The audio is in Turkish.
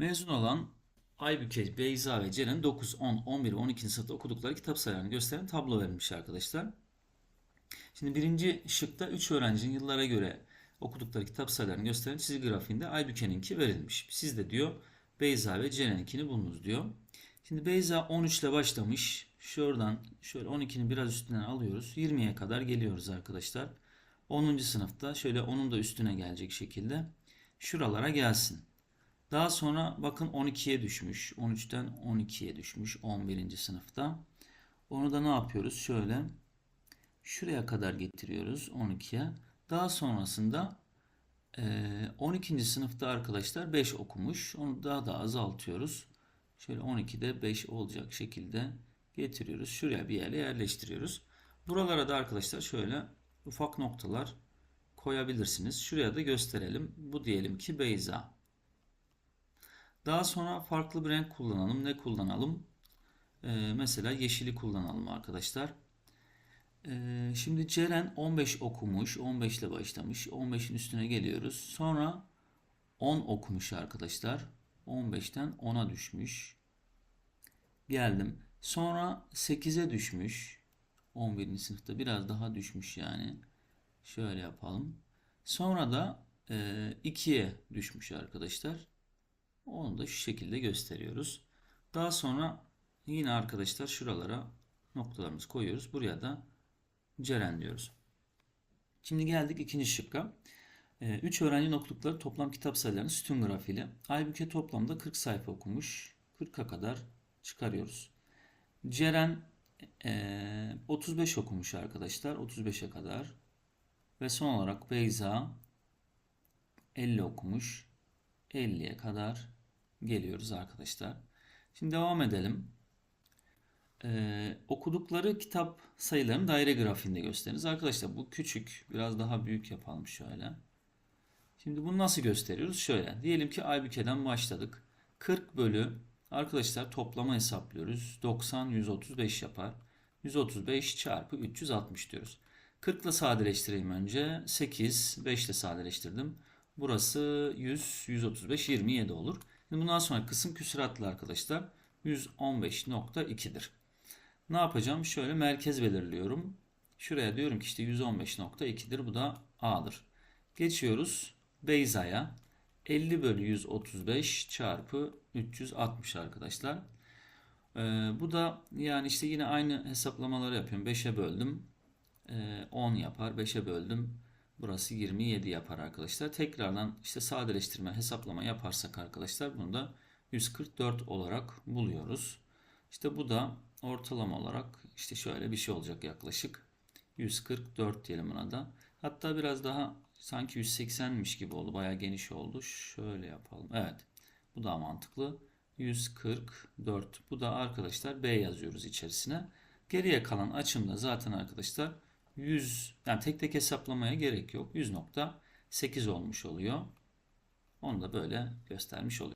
Mezun olan Aybüke, Beyza ve Ceren 9, 10, 11 ve 12. sınıfta okudukları kitap sayılarını gösteren tablo verilmiş arkadaşlar. Şimdi birinci şıkta 3 öğrencinin yıllara göre okudukları kitap sayılarını gösteren çizgi grafiğinde Aybüke'ninki verilmiş. Siz de diyor Beyza ve Ceren'inkini bulunuz diyor. Şimdi Beyza 13 ile başlamış. Şuradan şöyle 12'nin biraz üstünden alıyoruz. 20'ye kadar geliyoruz arkadaşlar. 10. sınıfta şöyle onun da üstüne gelecek şekilde şuralara gelsin. Daha sonra bakın 12'ye düşmüş. 13'ten 12'ye düşmüş 11. sınıfta. Onu da ne yapıyoruz? Şöyle şuraya kadar getiriyoruz 12'ye. Daha sonrasında eee, 12. sınıfta arkadaşlar 5 okumuş. Onu daha da azaltıyoruz. Şöyle 12'de 5 olacak şekilde getiriyoruz. Şuraya bir yere yerleştiriyoruz. Buralara da arkadaşlar şöyle ufak noktalar koyabilirsiniz. Şuraya da gösterelim. Bu diyelim ki Beyza. Daha sonra farklı bir renk kullanalım. Ne kullanalım? Ee, mesela yeşili kullanalım arkadaşlar. Ee, şimdi Ceren 15 okumuş. 15 ile başlamış. 15'in üstüne geliyoruz. Sonra 10 okumuş arkadaşlar. 15'ten 10'a düşmüş. Geldim. Sonra 8'e düşmüş. 11. sınıfta biraz daha düşmüş yani. Şöyle yapalım. Sonra da e, 2'ye düşmüş arkadaşlar. Onu da şu şekilde gösteriyoruz. Daha sonra yine arkadaşlar şuralara noktalarımızı koyuyoruz. Buraya da Ceren diyoruz. Şimdi geldik ikinci şıkka. 3 öğrencinin okudukları toplam kitap sayılarını sütun grafiğiyle. Aybüke toplamda 40 sayfa okumuş. 40'a kadar çıkarıyoruz. Ceren eee, 35 okumuş arkadaşlar. 35'e kadar. Ve son olarak Beyza 50 okumuş. 50'ye kadar geliyoruz arkadaşlar. Şimdi devam edelim. Ee, okudukları kitap sayılarını daire grafiğinde gösteririz. Arkadaşlar bu küçük. Biraz daha büyük yapalım şöyle. Şimdi bunu nasıl gösteriyoruz? Şöyle. Diyelim ki Aybüke'den başladık. 40 bölü arkadaşlar toplama hesaplıyoruz. 90 135 yapar. 135 çarpı 360 diyoruz. 40 ile sadeleştireyim önce. 8 5 ile sadeleştirdim. Burası 100 135 27 olur. Bundan sonra kısım küsuratlı arkadaşlar 115.2'dir. Ne yapacağım? Şöyle merkez belirliyorum. Şuraya diyorum ki işte 115.2'dir. Bu da A'dır. Geçiyoruz Beyza'ya. 50 bölü 135 çarpı 360 arkadaşlar. Ee, bu da yani işte yine aynı hesaplamaları yapıyorum. 5'e böldüm. Ee, 10 yapar. 5'e böldüm. Burası 27 yapar arkadaşlar. Tekrardan işte sadeleştirme hesaplama yaparsak arkadaşlar bunu da 144 olarak buluyoruz. İşte bu da ortalama olarak işte şöyle bir şey olacak yaklaşık. 144 diyelim buna da. Hatta biraz daha sanki 180'miş gibi oldu. Bayağı geniş oldu. Şöyle yapalım. Evet. Bu daha mantıklı. 144. Bu da arkadaşlar B yazıyoruz içerisine. Geriye kalan açımda zaten arkadaşlar 100 yani tek tek hesaplamaya gerek yok. 100.8 olmuş oluyor. Onu da böyle göstermiş oluyor.